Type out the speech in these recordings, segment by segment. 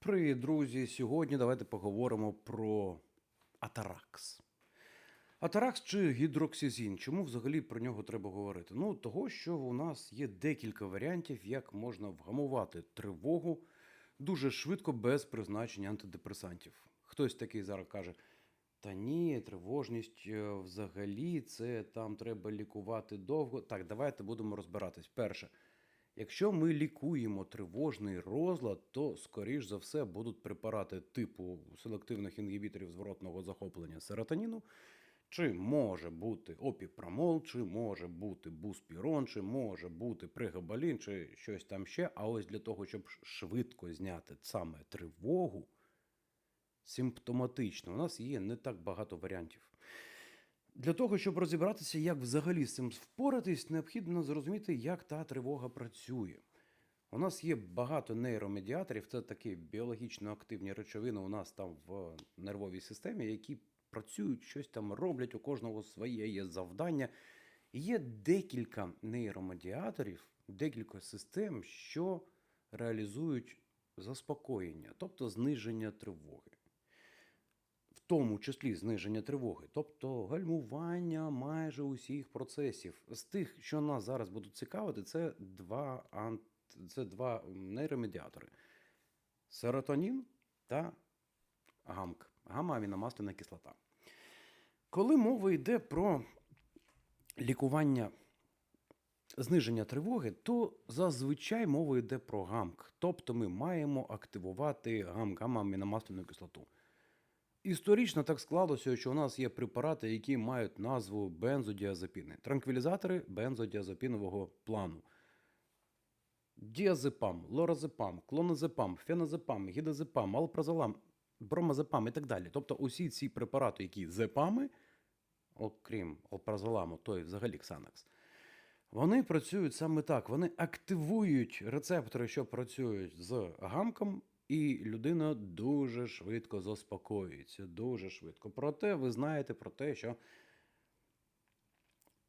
Привіт, друзі! Сьогодні давайте поговоримо про Атаракс. Атаракс чи гідроксизін. Чому взагалі про нього треба говорити? Ну, того, що у нас є декілька варіантів, як можна вгамувати тривогу дуже швидко без призначення антидепресантів. Хтось такий зараз каже: та ні, тривожність е, взагалі це там треба лікувати довго. Так, давайте будемо розбиратись. Перше. Якщо ми лікуємо тривожний розлад, то, скоріш за все, будуть препарати типу селективних інгібіторів зворотного захоплення серотоніну, чи може бути опіпрамол, чи може бути буспірон, чи може бути пригабалін, чи щось там ще. А ось для того, щоб швидко зняти саме тривогу, симптоматично, у нас є не так багато варіантів. Для того, щоб розібратися, як взагалі з цим впоратись, необхідно зрозуміти, як та тривога працює. У нас є багато нейромедіаторів, це такі біологічно активні речовини у нас там в нервовій системі, які працюють, щось там роблять, у кожного своє є завдання. Є декілька нейромедіаторів, декілька систем, що реалізують заспокоєння, тобто зниження тривоги тому числі зниження тривоги, тобто гальмування майже усіх процесів. З тих, що нас зараз будуть цікавити, це два, ант... це два нейромедіатори: серотонін та гамк, гамма-аміномасляна кислота. Коли мова йде про лікування зниження тривоги, то зазвичай мова йде про гамк. Тобто ми маємо активувати гамк, гамма-аміномасляну кислоту. Історично так склалося, що у нас є препарати, які мають назву бензодіазепіни. Транквілізатори бензодіазепінового плану. Діазепам, лоразепам, клоназепам, феназепам, гідазепам, алпразолам, бромазепам і так далі. Тобто усі ці препарати, які зепами, окрім алпразоламу, то і взагалі Ксанакс, вони працюють саме так. Вони активують рецептори, що працюють з гамком, і людина дуже швидко заспокоюється. Дуже швидко. Проте ви знаєте про те, що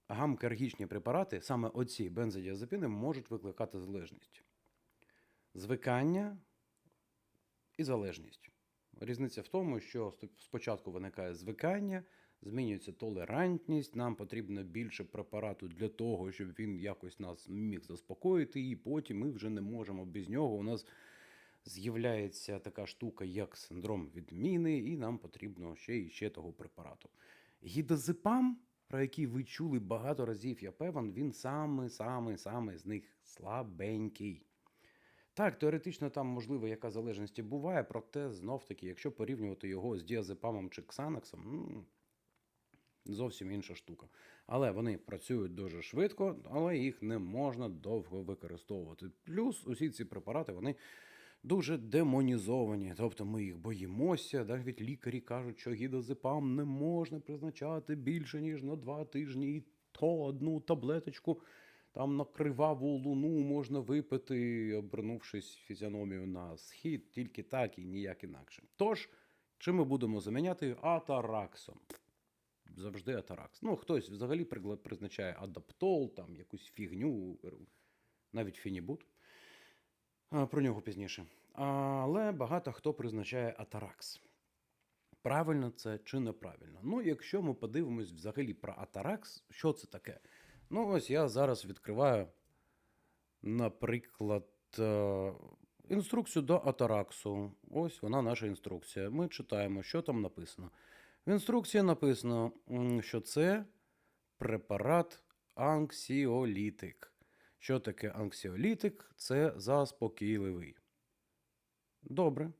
гамкергічні препарати, саме оці бензодіазепіни, можуть викликати залежність. Звикання і залежність. Різниця в тому, що спочатку виникає звикання, змінюється толерантність, нам потрібно більше препарату для того, щоб він якось нас міг заспокоїти, і потім ми вже не можемо без нього. У нас з'являється така штука, як синдром відміни, і нам потрібно ще і ще того препарату. Гідозепам, про який ви чули багато разів, я певен, він саме, саме, саме з них слабенький. Так, теоретично там, можливо, яка залежність буває, проте знов-таки, якщо порівнювати його з діазепамом чи ксанаксом, ну, зовсім інша штука. Але вони працюють дуже швидко, але їх не можна довго використовувати. Плюс усі ці препарати, вони дуже демонізовані. Тобто ми їх боїмося. Навіть лікарі кажуть, що гідозепам не можна призначати більше, ніж на два тижні, і то одну таблеточку. Там на криваву луну можна випити, обернувшись фізіономію на схід, тільки так і ніяк інакше. Тож, чи ми будемо заміняти атараксом? Завжди атаракс. Ну, хтось взагалі призначає адаптол, там якусь фігню, навіть фінібут. Про нього пізніше. Але багато хто призначає атаракс. Правильно це чи неправильно? Ну, якщо ми подивимось взагалі про атаракс, що це таке? Ну, ось я зараз відкриваю, наприклад, е, інструкцію до атараксу. Ось вона наша інструкція. Ми читаємо, що там написано. В інструкції написано, що це препарат анксіолітик. Що таке анксіолітик? Це заспокійливий. Добре.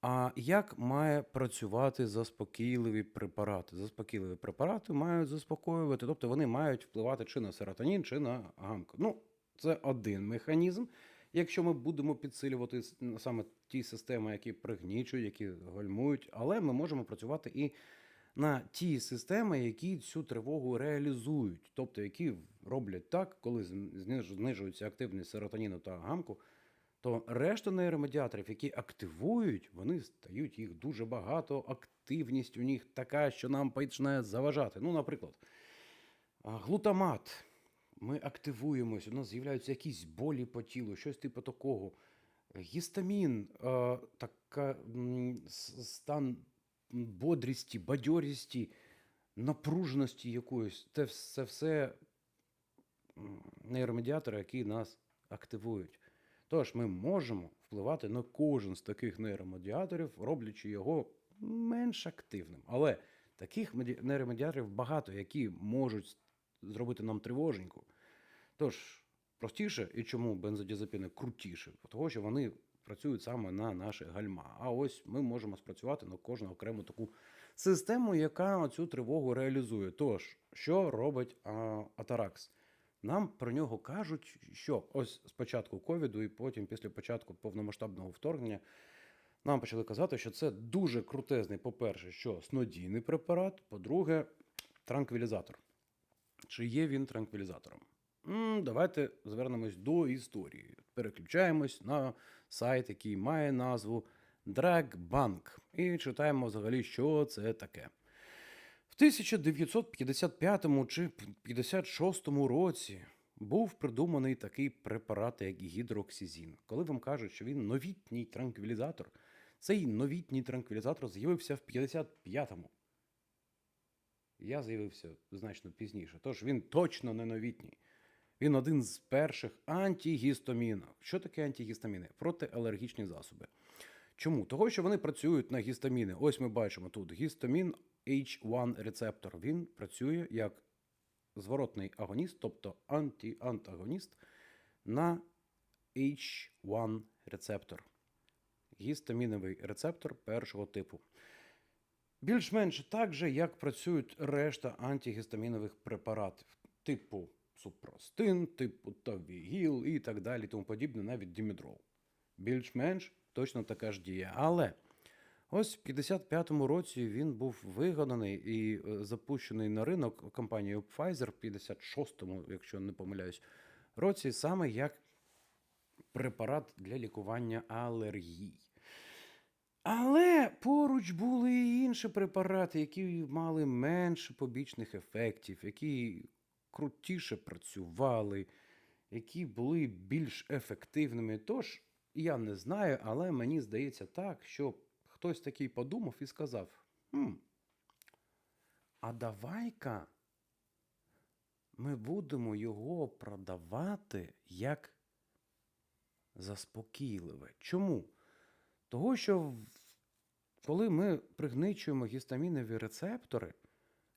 А як має працювати заспокійливі препарати? Заспокійливі препарати мають заспокоювати, тобто вони мають впливати чи на серотонін, чи на гамку. Ну, це один механізм. Якщо ми будемо підсилювати саме ті системи, які пригнічують, які гальмують, але ми можемо працювати і на ті системи, які цю тривогу реалізують, тобто які роблять так, коли знижується активність серотоніну та гамку, то решта нейромедіаторів, які активують, вони стають їх дуже багато. Активність у них така, що нам починає заважати. Ну, наприклад, глутамат. Ми активуємось, у нас з'являються якісь болі по тілу, щось типу такого. Гістамін, така стан бодрісті, бадьорісті, напруженості якоїсь. Це це все нейромедіатори, які нас активують. Тож ми можемо впливати на кожен з таких нейромедіаторів, роблячи його менш активним. Але таких нейромедіаторів багато, які можуть зробити нам тривоженьку. Тож, простіше і чому бензодіазепіни крутіше? Тому що вони працюють саме на наші гальма. А ось ми можемо спрацювати на кожну окрему таку систему, яка цю тривогу реалізує. Тож, що робить Атаракс? Нам про нього кажуть, що ось спочатку ковіду, і потім, після початку повномасштабного вторгнення, нам почали казати, що це дуже крутезний, по-перше, що снодійний препарат, по-друге, транквілізатор. Чи є він транквілізатором? М, давайте звернемось до історії. Переключаємось на сайт, який має назву Dragbank, і читаємо взагалі, що це таке. В 1955 чи 56 році був придуманий такий препарат, як гідроксизін. Коли вам кажуть, що він новітній транквілізатор, цей новітній транквілізатор з'явився в 55-му. Я з'явився значно пізніше, тож він точно не новітній. Він один з перших антигістамінів. Що таке антигістаміни? Протиалергічні засоби. Чому? Того, що вони працюють на гістаміни. Ось ми бачимо тут гістамін H1 рецептор. Він працює як зворотний агоніст, тобто антиантагоніст на H1 рецептор. Гістаміновий рецептор першого типу. Більш-менш так же, як працюють решта антигістамінових препаратів, типу супрастин, типу тавігіл і так далі, тому подібне, навіть дімедрол. Більш-менш точно така ж дія. Але ось в 55-му році він був вигаданий і е, запущений на ринок компанією Pfizer в 56-му, якщо не помиляюсь, році, саме як препарат для лікування алергій. Але поруч були і інші препарати, які мали менше побічних ефектів, які крутіше працювали, які були більш ефективними. Тож, я не знаю, але мені здається так, що хтось такий подумав і сказав: хм, а давай-ка ми будемо його продавати як заспокійливе. Чому? Того, що коли ми пригничуємо гістамінові рецептори,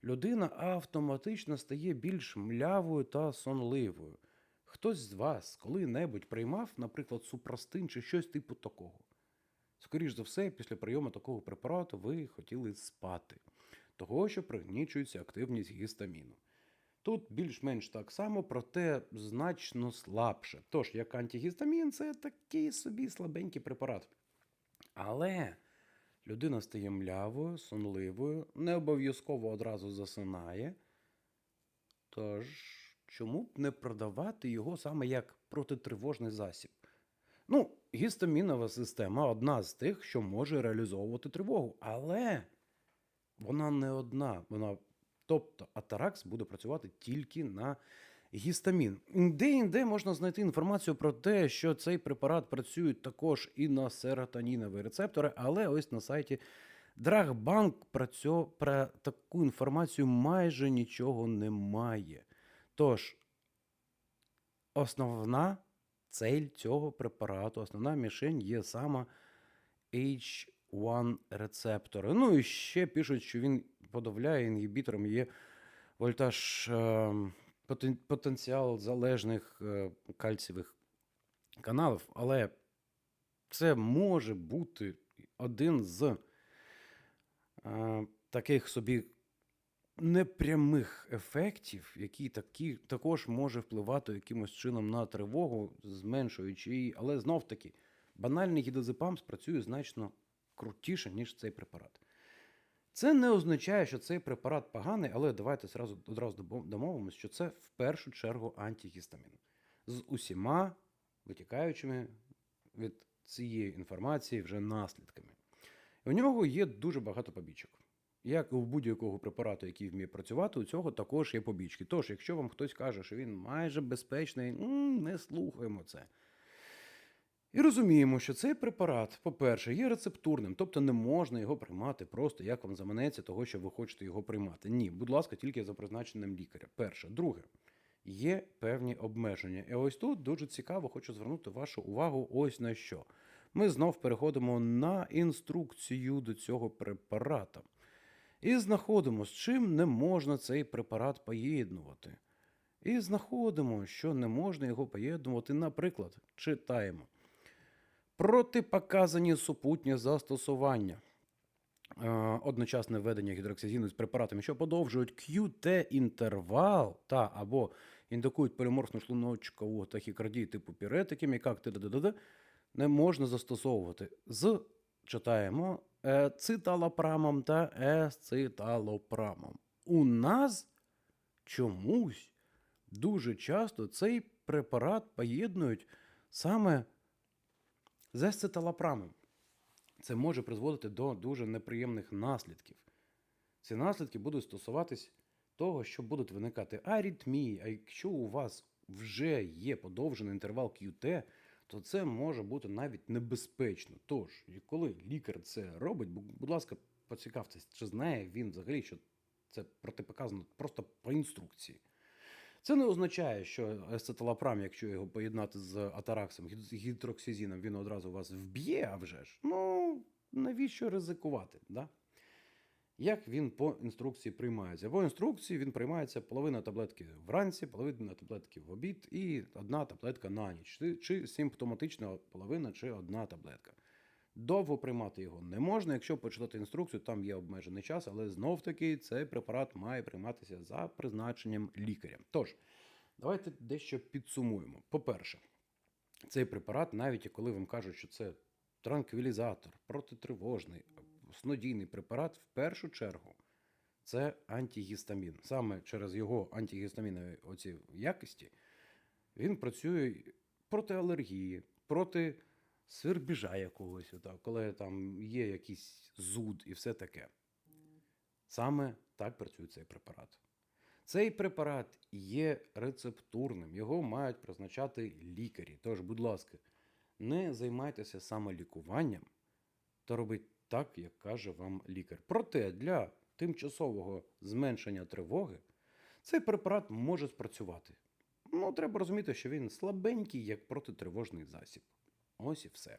людина автоматично стає більш млявою та сонливою. Хтось з вас коли-небудь приймав, наприклад, супрастин чи щось типу такого. Скоріш за все, після прийому такого препарату ви хотіли спати, того, що пригнічується активність гістаміну. Тут більш-менш так само, проте значно слабше. Тож, як антигістамін, це такий собі слабенький препарат. Але людина стає млявою, сонливою, не обов'язково одразу засинає. Тож, чому б не продавати його саме як протитривожний засіб? Ну, гістамінова система одна з тих, що може реалізовувати тривогу, але вона не одна. Вона, тобто, Атаракс буде працювати тільки на гістамін. Де-інде можна знайти інформацію про те, що цей препарат працює також і на серотонінові рецептори, але ось на сайті Драгбанк про, цьо, про таку інформацію майже нічого немає. Тож, основна цель цього препарату, основна мішень є саме H1 рецептори. Ну і ще пишуть, що він подавляє інгібітором є вольтаж е, потенціал залежних е, кальцієвих каналів, але це може бути один з е, таких собі непрямих ефектів, які такі, також може впливати якимось чином на тривогу, зменшуючи її. Але знов таки, банальний гідозепам спрацює значно крутіше, ніж цей препарат. Це не означає, що цей препарат поганий, але давайте зразу, одразу домовимося, що це в першу чергу антигістамін. З усіма витікаючими від цієї інформації вже наслідками. У нього є дуже багато побічок. Як у будь-якого препарату, який вміє працювати, у цього також є побічки. Тож, якщо вам хтось каже, що він майже безпечний, не слухаємо це. І розуміємо, що цей препарат, по-перше, є рецептурним, тобто не можна його приймати просто як вам заманеться того, що ви хочете його приймати. Ні, будь ласка, тільки за призначенням лікаря. Перше. Друге, є певні обмеження. І ось тут дуже цікаво, хочу звернути вашу увагу ось на що. Ми знов переходимо на інструкцію до цього препарата. І знаходимо, з чим не можна цей препарат поєднувати. І знаходимо, що не можна його поєднувати. Наприклад, читаємо. Протипоказані супутні застосування. Е, Одночасне введення гідроксизіну з препаратами, що подовжують QT-інтервал та або індикують поліморфну шлуночкову тахікардію типу піретики, т.д. не можна застосовувати з читаємо е, циталопрамом та есциталопрамом. У нас чомусь дуже часто цей препарат поєднують саме з есциталопрамом. Це може призводити до дуже неприємних наслідків. Ці наслідки будуть стосуватись того, що будуть виникати аритмії, а якщо у вас вже є подовжений інтервал QT, то це може бути навіть небезпечно. Тож, коли лікар це робить, будь ласка, поцікавтесь, чи знає він взагалі, що це протипоказано просто по інструкції. Це не означає, що ацеталопрам, якщо його поєднати з атараксом, гід- гідроксизином, він одразу вас вб'є, а вже ж. Ну, навіщо ризикувати? Да? Як він по інструкції приймається? По інструкції він приймається половина таблетки вранці, половина таблетки в обід і одна таблетка на ніч. Чи симптоматична половина, чи одна таблетка. Довго приймати його не можна. Якщо почитати інструкцію, там є обмежений час, але знов таки цей препарат має прийматися за призначенням лікаря. Тож, давайте дещо підсумуємо. По-перше, цей препарат, навіть коли вам кажуть, що це транквілізатор, протитривожний, снодійний препарат, в першу чергу це антигістамін. Саме через його антигістамінові оці якості він працює проти алергії, проти свербіжа якогось, отак, коли там є якийсь зуд і все таке. Саме так працює цей препарат. Цей препарат є рецептурним, його мають призначати лікарі. Тож, будь ласка, не займайтеся самолікуванням та робіть так, як каже вам лікар. Проте для тимчасового зменшення тривоги цей препарат може спрацювати. Ну, треба розуміти, що він слабенький, як протитривожний засіб. Ось і все.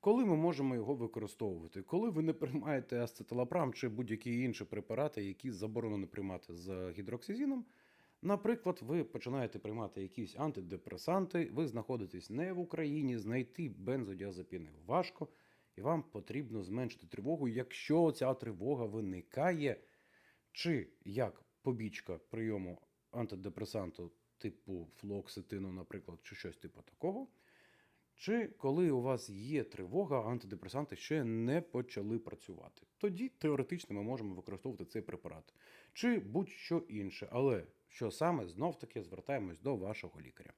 Коли ми можемо його використовувати? Коли ви не приймаєте ацетилопрам чи будь-які інші препарати, які заборонено приймати з гідроксизином, Наприклад, ви починаєте приймати якісь антидепресанти, ви знаходитесь не в Україні, знайти бензодіазепіни важко, і вам потрібно зменшити тривогу, якщо ця тривога виникає, чи як побічка прийому антидепресанту типу флоксетину, наприклад, чи щось типу такого. Чи коли у вас є тривога, антидепресанти ще не почали працювати. Тоді теоретично ми можемо використовувати цей препарат. Чи будь-що інше. Але що саме, знов таки звертаємось до вашого лікаря.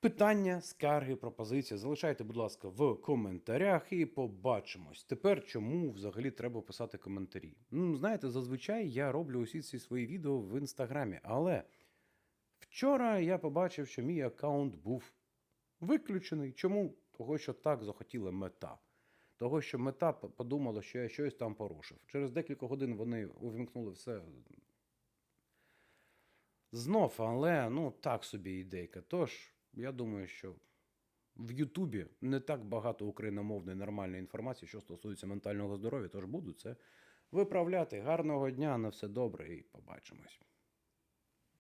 Питання, скарги, пропозиції залишайте, будь ласка, в коментарях і побачимось. Тепер чому взагалі треба писати коментарі? Ну, знаєте, зазвичай я роблю усі ці свої відео в інстаграмі, але вчора я побачив, що мій аккаунт був виключений. Чому? Того, що так захотіла мета. Того, що мета подумала, що я щось там порушив. Через декілька годин вони увімкнули все. Знов, але ну так собі ідейка. Тож, я думаю, що в Ютубі не так багато україномовної нормальної інформації, що стосується ментального здоров'я, тож буду це виправляти. Гарного дня, на все добре і побачимось.